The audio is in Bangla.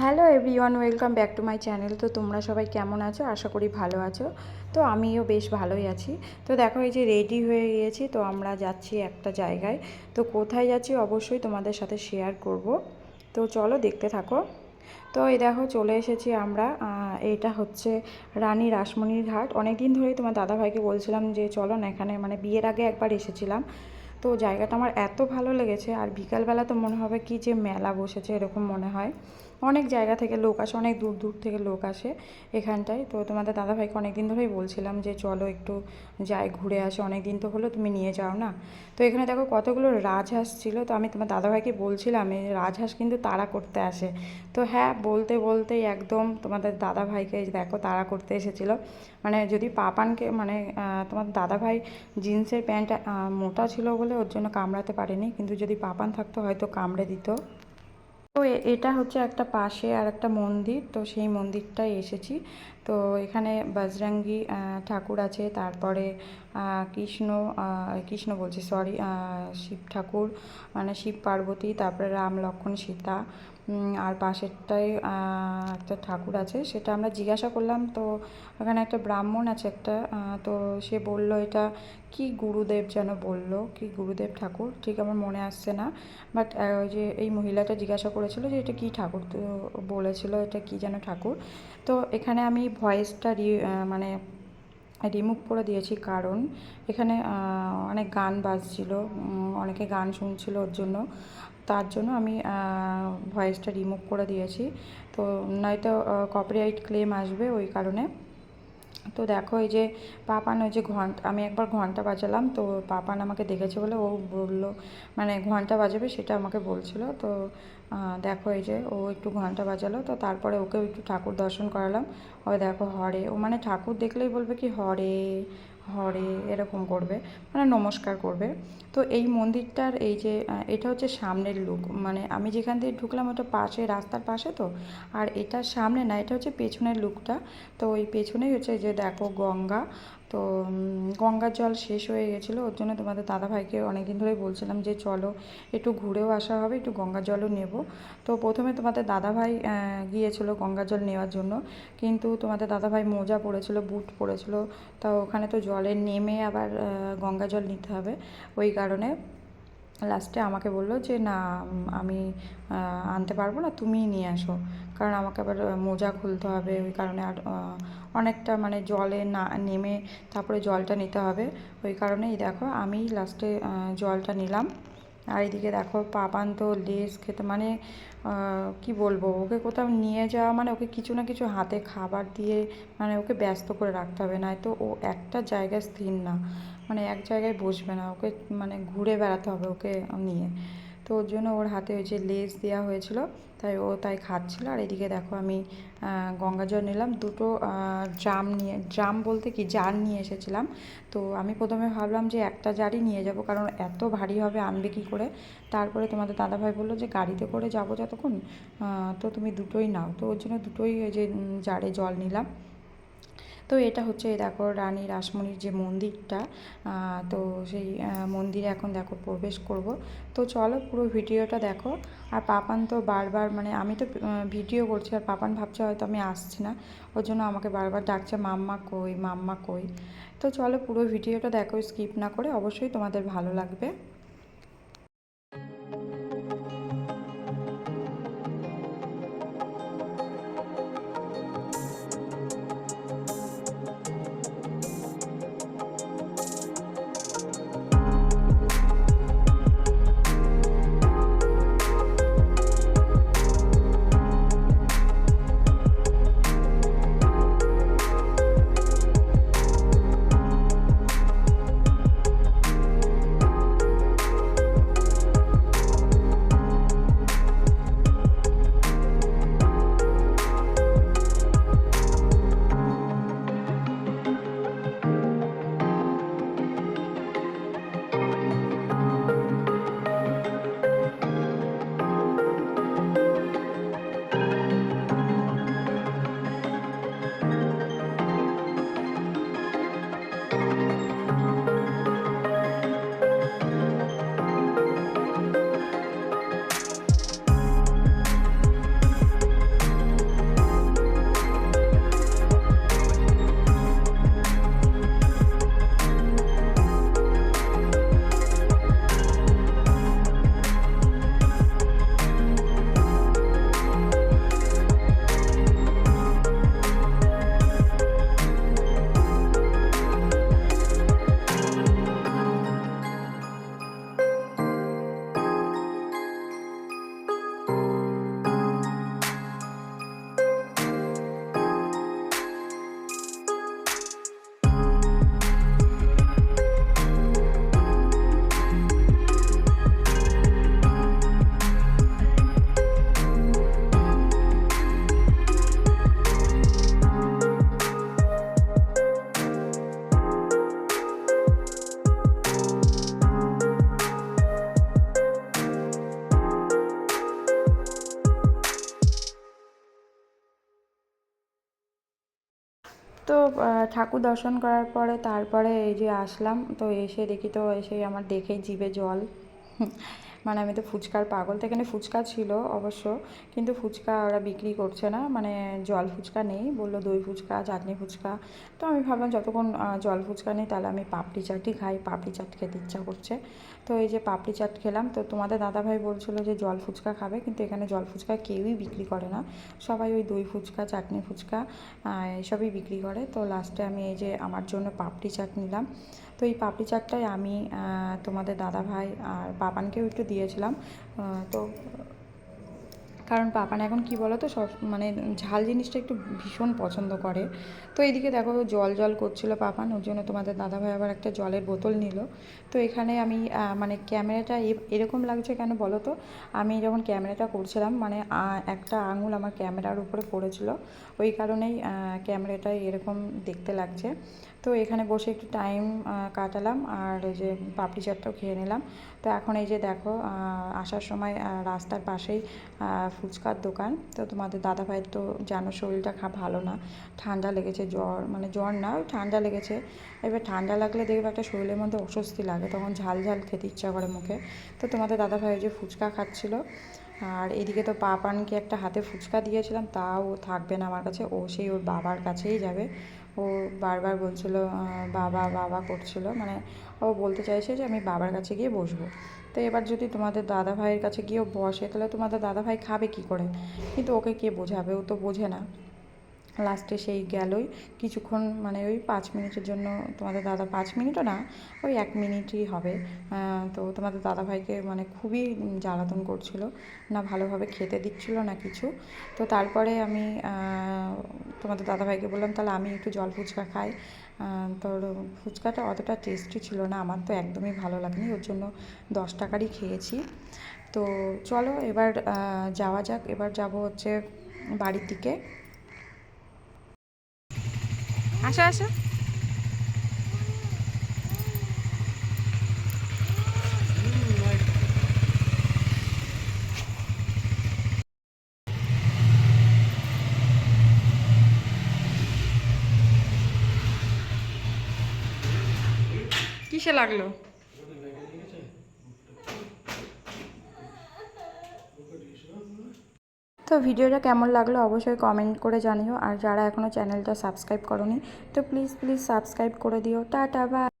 Hello everyone, welcome back to my channel. তো তোমরা সবাই কেমন আছো? আশা করি ভালো আছো। তো আমিও বেশ ভালোই আছি। তো দেখো এই যে রেডি হয়ে গিয়েছি, তো আমরা যাচ্ছি একটা জায়গায়। তো কোথায় যাচ্ছি অবশ্যই তোমাদের সাথে শেয়ার করব। তো চলো দেখতে থাকো। তো এই দেখো চলে এসেছি আমরা এটা হচ্ছে রানী রাসমণির ঘাট। অনেক দিন ধরেই তোমার দাদাভাইকে বলছিলাম যে চলো না এখানে মানে বিয়ের আগে একবার এসেছিলাম। তো জায়গাটা আমার এত ভালো লেগেছে, আর বিকালবেলা তো মনে হবে কি যে মেলা বসেছে এরকম মনে হয়। অনেক জায়গা থেকে লোক আসে, অনেক দূর দূর থেকে লোক আসে এখানটায়। তো তোমাদের দাদাভাইকে অনেক দিন ধরেই বলছিলাম যে, চলো একটু যাই, ঘুরে আসে অনেক দিন তো হলো তুমি নিয়ে যাও না। তো এখানে দেখো কতগুলো রাজহাঁস ছিল। তো আমি তোমার দাদাভাইকে বলছিলাম, এই রাজহাঁস কিন্তু তাড়া করতে আসে। তো হ্যাঁ বলতে বলতেই একদম তোমাদের দাদাভাইকে দেখো তাড়া করতে এসেছিল। মানে যদি পাপানকে মানে তোমার দাদাভাই জিন্সের প্যান্ট মোটা ছিল বলে ওর জন্য কামড়াতে পারেনি। কিন্তু যদি পাপান থাকতো হয়তো কামড়ে দিত। তো এটা হচ্ছে একটা পাশে আর একটা মন্দির, তো সেই মন্দিরটায় এসেছি। তো এখানে বজরঙ্গী ঠাকুর আছে, তারপরে কৃষ্ণ কৃষ্ণ বলছি সরি শিব ঠাকুর মানে শিব পার্বতী, তারপরে রাম, লক্ষ্মণ, সীতা আর পাশেরটায় একটা ঠাকুর আছে, সেটা আমরা জিজ্ঞাসা করলাম, তো ওখানে একটা ব্রাহ্মণ আছে একটা তো সে বলল, এটা কি গুরুদেব যেন বলল? কি গুরুদেব ঠাকুর? ঠিক আমার মনে আসছে না বাট ওই যে এই মহিলাটা জিজ্ঞাসা করেছিল যে এটা কি ঠাকুর? তো বলেছিল এটা কি যেন ঠাকুর? তো এখানে আমি ভয়েসটা মানে রিমুভ করে দিয়েছি কারণ এখানে অনেক গান বাজছিল অনেকে গান শুনছিল ওর জন্য। তার জন্য আমি ভয়েসটা রিমুভ করে দিয়েছি। তো নয়তো কপিরাইট ক্লেম আসবে ওই কারণে। তো দেখো এই যে পাপান, ওই যে ঘণ্টা, আমি একবার ঘণ্টা বাজালাম, তো পাপান আমাকে দেখেছে বলে ও বলল মানে ঘণ্টা বাজাবে সেটা আমাকে বলছিল, তো দেখো এই যে ও একটু ঘণ্টা বাজালো, তো তারপরে ওকেও একটু ঠাকুর দর্শন করালাম। ও দেখো হরে, ও মানে ঠাকুর দেখলেই বলবে কি হরে হরে এরকম করবে মানে নমস্কার করবে। তো এই মন্দিরটার এই যে এটা হচ্ছে সামনের লুক। মানে আমি যেখান থেকে ঢুকলাম ওটা পাশে, রাস্তার পাশে তো। আর এটা সামনে না, এটা হচ্ছে পেছনের লুকটা। তো ওই পেছনেই হচ্ছে যে দেখো গঙ্গা। তো গঙ্গার জল শেষ হয়ে গেছিল। ওর জন্য তোমাদের দাদাভাইকে অনেকদিন ধরেই বলছিলাম যে, চলো একটু ঘুরেও আসা হবে, একটু গঙ্গার জলও নেব। তো প্রথমে তোমাদের দাদাভাই গিয়েছিল গঙ্গা জল নেওয়ার জন্য। কিন্তু তোমাদের দাদাভাই মোজা পড়েছিল বুট পড়েছিল তা ওখানে তো জলে নেমে আবার গঙ্গা জল নিতে হবে। ওই কারণে লাস্টে আমাকে বলল যে, না আমি আনতে পারব না তুমিই নিয়ে আসো। কারণ আমাকে আবার মোজা খুলতে হবে, ওই কারণে আর অনেকটা মানে জলে না, নেমে তারপরে জলটা নিতে হবে। ওই কারণেই দেখো, আমি লাস্টে জলটা নিলাম। আর এদিকে দেখো পাপান তো লেস খেতে মানে কি বলব, ওকে কোথাও নিয়ে যাওয়া মানে ওকে কিছু না কিছু হাতে খাবার দিয়ে মানে ওকে ব্যস্ত করে রাখতে হবে না নয়তো ও একটা জায়গায় স্থির না মানে এক জায়গায় বসবে না, ওকে মানে ঘুরে বেড়াতে হবে ওকে নিয়ে। তো ওর জন্য ওর হাতে ওই যে লেস দেওয়া হয়েছিল, তাই ও তাই খাচ্ছিলো। আর এদিকে দেখো আমি গঙ্গা জল নিলাম, দুটো ড্রাম নিয়ে ড্রাম বলতে কি জার নিয়ে এসেছিলাম। তো আমি প্রথমে ভাবলাম যে একটা জারই নিয়ে যাব, কারণ এত ভারী হবে, আনবে কী করে? তারপরে তোমাদের দাদাভাই বলল যে গাড়িতে করে যাব যতক্ষণ তো তুমি দুটোই নাও। তো ওর জন্য দুটোই ওই যে জারে জল নিলাম। তো এটা হচ্ছে দেখো রানী রাসমণির যে মন্দিরটা তো সেই মন্দিরে এখন দেখো প্রবেশ করব। তো চলো পুরো ভিডিওটা দেখো। আর পাপান তো বারবার মানে আমি তো ভিডিও করছি, আর পাপান ভাবছে হয়তো আমি আসছি না। ওর জন্য আমাকে বারবার ডাকছে, মাম্মা কই মাম্মা কই? তো চলো পুরো ভিডিওটা দেখো, স্কিপ না করে অবশ্যই তোমাদের ভালো লাগবে। ঠাকুর দর্শন করার পরে তারপরে এই যে আসলাম, তো এসে দেখি তো এসে আমার দেখে জিভে জল। মানে আমি তো ফুচকার পাগল, তো এখানে ফুচকা ছিল অবশ্য, কিন্তু ফুচকা ওরা বিক্রি করছে না মানে জল ফুচকা নেই, বলল দই ফুচকা, চাটনি ফুচকা। তো আমি ভাবলাম যতক্ষণ জল ফুচকা নেই, তাহলে আমি পাপড়ি চাটই খাই, পাপড়ি চাট খেতে ইচ্ছা করছে। তো এই যে পাপড়ি চাট খেলাম, তো তোমাদের দাদাভাই বলছিল যে জল ফুচকা খাবে, কিন্তু এখানে জল ফুচকা কেউই বিক্রি করে না। সবাই ওই দই ফুচকা, চাটনি ফুচকা এসবই বিক্রি করে। তো লাস্টে আমি এই যে আমার জন্য পাপড়ি চাট নিলাম। এই পাপড়ি চাটটাই আমি তোমাদের দাদাভাই আর পাপানকেও একটু দিয়েছিলাম। তো কারণ পাপান এখন কি বলো তো সব মানে ঝাল জিনিসটা একটু ভীষণ পছন্দ করে। তো এইদিকে দেখো জল জল করছিল পাপান ওর জন্য তোমাদের দাদাভাই আবার একটা জলের বোতল নিল। তো এখানে আমি মানে ক্যামেরাটা এরকম লাগছে কেন বলো তো আমি যখন ক্যামেরাটা করছিলাম মানে একটা আঙুল আমার ক্যামেরার উপরে পড়েছিল। ওই কারণেই ক্যামেরাটা এরকম দেখতে লাগছে। তো এখানে বসে একটু টাইম কাটালাম আর ওই যে পাপড়ি চাটটাও খেয়ে নিলাম। তো এখন এই যে দেখো আসার সময় রাস্তার পাশেই ফুচকার দোকান। তো তোমাদের দাদা ভাইয়ের তো জানো শরীরটা খা ভালো না, ঠান্ডা লেগেছে জ্বর মানে জ্বর না, ওই ঠান্ডা লেগেছে। এবার ঠান্ডা লাগলে দেখবে একটা শরীরের মধ্যে অস্বস্তি লাগে, তখন ঝাল ঝাল খেতে ইচ্ছা করে মুখে। তো তোমাদের দাদা ভাই যে ফুচকা খাচ্ছিল, আর এদিকে তো পাপানকে একটা হাতে ফুচকা দিয়েছিলাম, তাও থাকবে না আমার কাছে, ও সেই ওর বাবার কাছেই যাবে। ও বারবার বলছিল বাবা বাবা করছিল। মানে ও বলতে চাইছে যে আমি বাবার কাছে গিয়ে বসবো। তো এবার যদি তোমাদের দাদা ভাইয়ের কাছে গিয়েও বসে, তাহলে তোমাদের দাদা ভাই খাবে কী করে? কিন্তু ওকে কে বোঝাবে? ও তো বোঝে না। লাস্টে সেই গেলই। কিছুক্ষণ মানে ওই পাঁচ মিনিটের জন্য তোমাদের দাদা, পাঁচ মিনিটও না, ওই এক মিনিটই হবে। তো তোমাদের দাদাভাইকে মানে খুবই জ্বালাতন করছিল, না ভালোভাবে খেতে দিচ্ছিল না কিছু। তো তারপরে আমি তোমাদের দাদাভাইকে বললাম, তাহলে আমি একটু জল ফুচকা খাই। তোর ফুচকাটা অতটা টেস্টি ছিল না, আমার তো একদমই ভালো লাগেনি, ওর জন্য দশ টাকারই খেয়েছি। তো চলো এবার যাওয়া যাক। এবার যাব হচ্ছে বাড়ির দিকে। আসো আসো। কিসে লাগল? তো ভিডিওটা কেমন লাগল অবশ্যই কমেন্ট করে জানিও। আর যারা এখনও চ্যানেলটা সাবস্ক্রাইব করনি, তো প্লিজ প্লিজ সাবস্ক্রাইব করে দিও। টাটা বা